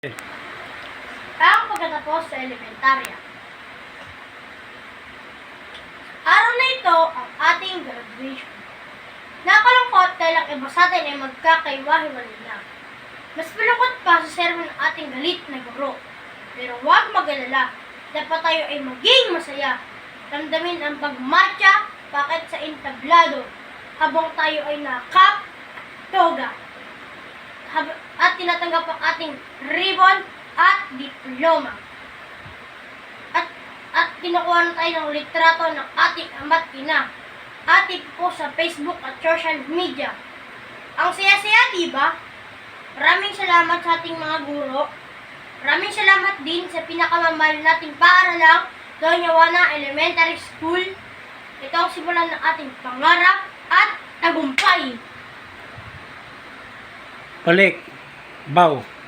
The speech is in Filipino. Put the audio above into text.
Ang pagkatapos sa elementarya. Araw na ito ang ating graduation. Nakalungkot dahil ang iba sa atin ay magkakaiwa-hiwalay na. Mas malungkot pa sa sermon ng ating galit na guro. Pero huwag mag-alala, dapat tayo ay maging masaya. Damdamin ang pagmarcha, bakit sa entablado, habang tayo ay nakap, toga. Hab- at tinatanggap ang ating ribbon at diploma. At at kinukuha na tayo ng litrato ng ating ama't ina. Ating po sa Facebook at social media. Ang saya-saya, di ba? Maraming salamat sa ating mga guro. Maraming salamat din sa pinakamamahal nating paaralang Doña Juana Elementary School. Ito ang simulan ng ating pangarap at tagumpay. Balik. Bau.